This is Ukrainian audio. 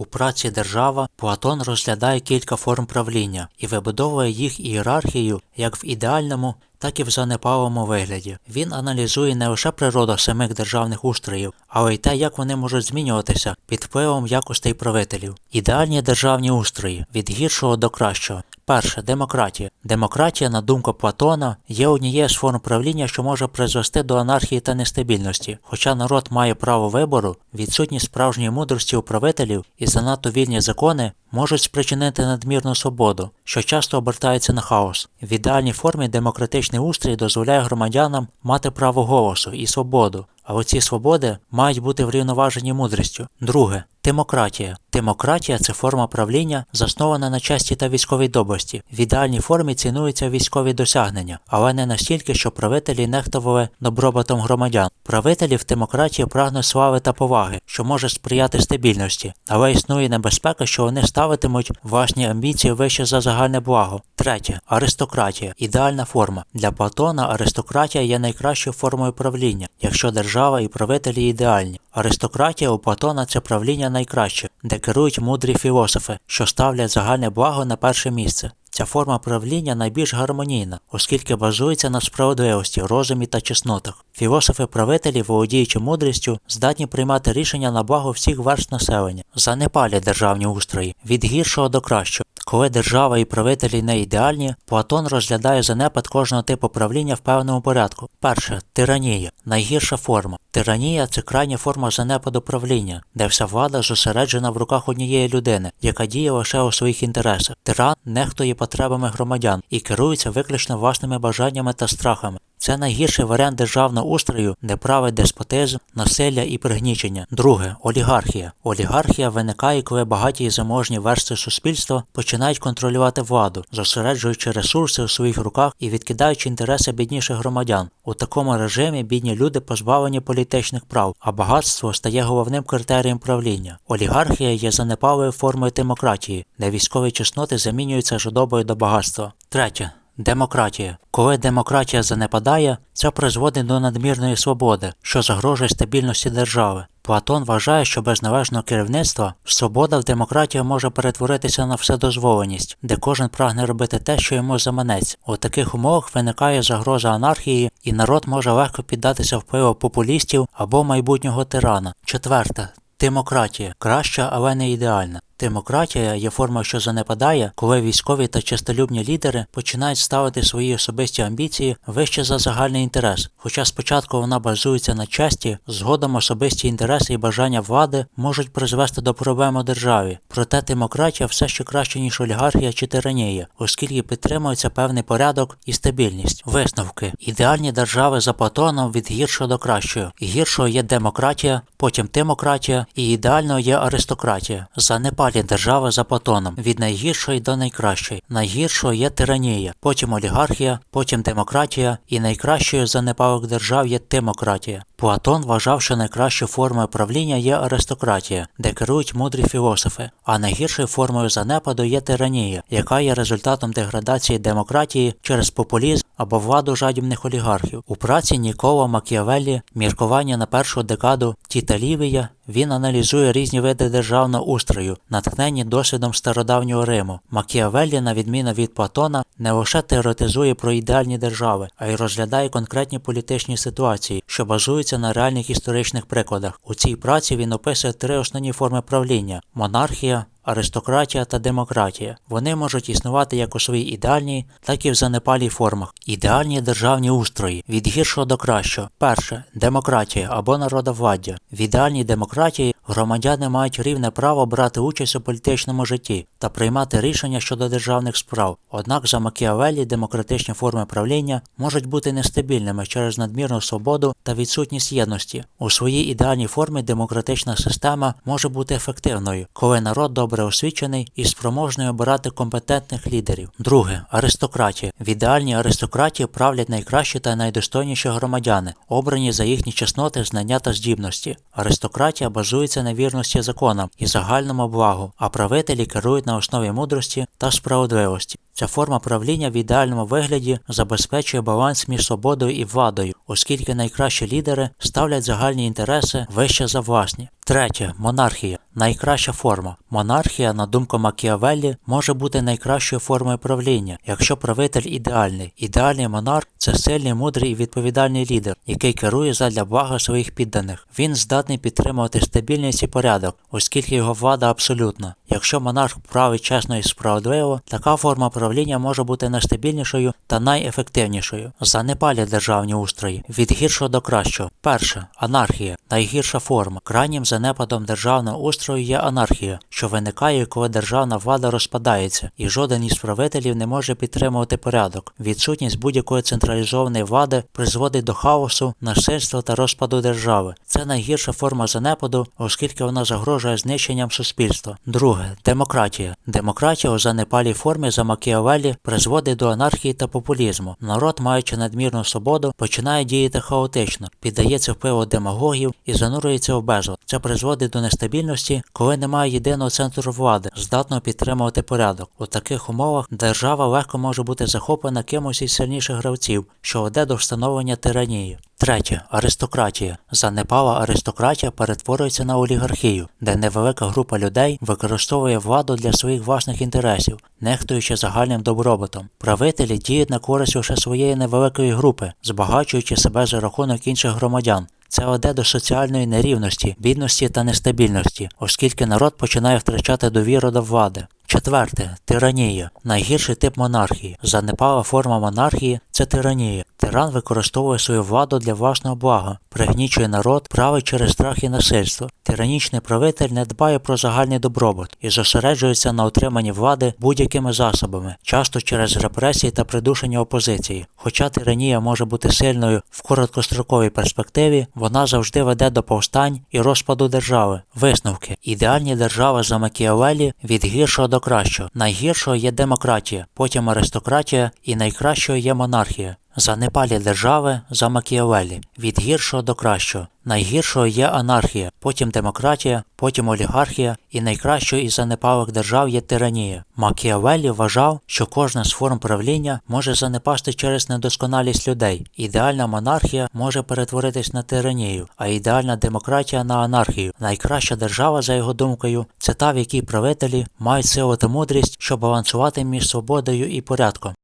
У праці держава Платон розглядає кілька форм правління і вибудовує їх ієрархію як в ідеальному, так і в занепалому вигляді. Він аналізує не лише природу самих державних устроїв, але й те, як вони можуть змінюватися під впливом якостей правителів. Ідеальні державні устрої від гіршого до кращого. Перше демократія. Демократія, на думку Платона, є однією з форм правління, що може призвести до анархії та нестабільності. Хоча народ має право вибору, відсутність справжньої мудрості у правителів і занадто вільні закони можуть спричинити надмірну свободу, що часто обертається на хаос. В ідеальній формі демократичний устрій дозволяє громадянам мати право голосу і свободу, але ці свободи мають бути врівноважені мудрістю. Друге Демократія. Демократія це форма правління, заснована на честі та військовій добрості. В ідеальній формі цінуються військові досягнення, але не настільки, що правителі нехтували добробутом громадян. Правителі в демократії прагнуть слави та поваги, що може сприяти стабільності, але існує небезпека, що вони ставитимуть власні амбіції вище за загальне благо. Третє аристократія ідеальна форма. Для Платона аристократія є найкращою формою правління, якщо держава і правителі ідеальні. Аристократія у Платона це правління найкраще, де керують мудрі філософи, що ставлять загальне благо на перше місце. Ця форма правління найбільш гармонійна, оскільки базується на справедливості, розумі та чеснотах. Філософи-правителі, володіючи мудрістю, здатні приймати рішення на благо всіх верст населення, занепалі державні устрої від гіршого до кращого. Коли держава і правителі не ідеальні, Платон розглядає занепад кожного типу правління в певному порядку. Перше тиранія найгірша форма. Тиранія це крайня форма занепаду правління, де вся влада зосереджена в руках однієї людини, яка діє лише у своїх інтересах. Тиран нехтує потребами громадян і керується виключно власними бажаннями та страхами. Це найгірший варіант державного устрою, де править деспотизм, насилля і пригнічення. Друге олігархія. Олігархія виникає, коли багаті і заможні верстви суспільства починають контролювати владу, зосереджуючи ресурси у своїх руках і відкидаючи інтереси бідніших громадян. У такому режимі бідні люди позбавлені політичних прав, а багатство стає головним критерієм правління. Олігархія є занепалою формою демократії, де військові чесноти замінюються жадобою до багатства. Третє. Демократія. Коли демократія занепадає, це призводить до надмірної свободи, що загрожує стабільності держави. Платон вважає, що без належного керівництва свобода в демократії може перетворитися на вседозволеність, де кожен прагне робити те, що йому заманеться. У таких умовах виникає загроза анархії, і народ може легко піддатися впливу популістів або майбутнього тирана. Четверте. Демократія краща, але не ідеальна. Демократія є форма, що занепадає, коли військові та честолюбні лідери починають ставити свої особисті амбіції вище за загальний інтерес. Хоча спочатку вона базується на честі, згодом особисті інтереси і бажання влади можуть призвести до проблем у державі. Проте демократія все ще краще, ніж олігархія чи тиранія, оскільки підтримується певний порядок і стабільність. Висновки ідеальні держави за Платоном від гіршого до кращого. Гіршого є демократія, потім демократія, і ідеальною є аристократія. Занепаль Далі держава за Платоном, від найгіршої до найкращої. Найгіршою є тиранія, потім олігархія, потім демократія, і найкращою за непалок держав є демократія. Платон вважав, що найкращою формою правління є аристократія, де керують мудрі філософи, а найгіршою формою занепаду є тиранія, яка є результатом деградації демократії через популізм або владу жадібних олігархів. У праці Нікола Макіавеллі міркування на першу декаду Тіта Лівія він аналізує різні види державного устрою, натхнені досвідом стародавнього Риму. Макіавеллі, на відміну від Платона, не лише теоретизує про ідеальні держави, а й розглядає конкретні політичні ситуації, що базуються на реальних історичних прикладах. У цій праці він описує три основні форми правління монархія, аристократія та демократія. Вони можуть існувати як у своїй ідеальній, так і в занепалій формах. Ідеальні державні устрої від гіршого до кращого. Перше демократія або народовладдя. В ідеальній демократії громадяни мають рівне право брати участь у політичному житті та приймати рішення щодо державних справ. Однак за Макіавеллі демократичні форми правління можуть бути нестабільними через надмірну свободу та відсутність єдності. У своїй ідеальній формі демократична система може бути ефективною, коли народ добре освічений і спроможний обирати компетентних лідерів. Друге аристократія. В ідеальній аристократії правлять найкращі та найдостойніші громадяни, обрані за їхні чесноти, знання та здібності. Аристократія базується на вірності законам і загальному благу, а правителі керують на основі мудрості та справедливості. Ця форма правління в ідеальному вигляді забезпечує баланс між свободою і владою, оскільки найкращі лідери ставлять загальні інтереси вище за власні. Третє монархія найкраща форма. Монархія, на думку Макіавеллі, може бути найкращою формою правління, якщо правитель ідеальний. Ідеальний монарх це сильний, мудрий і відповідальний лідер, який керує задля блага своїх підданих. Він здатний підтримувати стабільність і порядок, оскільки його влада абсолютна. Якщо монарх править чесно і справедливо, така форма правління може бути найстабільнішою та найефективнішою. Занепалі державні устрої від гіршого до кращого. Перше анархія найгірша форма. Крайнім занепадом державного устрою є анархія, що виникає, коли державна влада розпадається, і жоден із правителів не може підтримувати порядок. Відсутність будь-якої централізованої влади призводить до хаосу, насильства та розпаду держави. Це найгірша форма занепаду, оскільки вона загрожує знищенням суспільства. Друге демократія. Демократія у занепалій формі за Макіавеллі призводить до анархії та популізму. Народ, маючи надмірну свободу, починає діяти хаотично, піддається впливу демагогів і занурюється в безлад. Це призводить до нестабільності, коли немає єдиного центру влади, здатного підтримувати порядок. У таких умовах держава легко може бути захоплена кимось із сильніших гравців, що веде до встановлення тиранії. Третє аристократія. Занепала аристократія перетворюється на олігархію, де невелика група людей використовує владу для своїх власних інтересів, нехтуючи загальним добробутом. Правителі діють на користь лише своєї невеликої групи, збагачуючи себе за рахунок інших громадян. Це веде до соціальної нерівності, бідності та нестабільності, оскільки народ починає втрачати довіру до влади. Четверте тиранія найгірший тип монархії. Занепала форма монархії це тиранія. Тиран використовує свою владу для власного блага, пригнічує народ, править через страх і насильство. Тиранічний правитель не дбає про загальний добробут і зосереджується на отриманні влади будь-якими засобами, часто через репресії та придушення опозиції. Хоча тиранія може бути сильною в короткостроковій перспективі, вона завжди веде до повстань і розпаду держави. Висновки ідеальні держави за Макіавеллі від гіршого до кращого. Найгіршого є демократія, потім аристократія і найкращою є монархія. Занепалі держави за Макіавеллі від гіршого до кращого. Найгіршою є анархія, потім демократія, потім олігархія, і найкращою із занепалих держав є тиранія. Макіавеллі вважав, що кожна з форм правління може занепасти через недосконалість людей. Ідеальна монархія може перетворитись на тиранію, а ідеальна демократія на анархію. Найкраща держава, за його думкою, це та, в якій правителі мають силу та мудрість, щоб балансувати між свободою і порядком.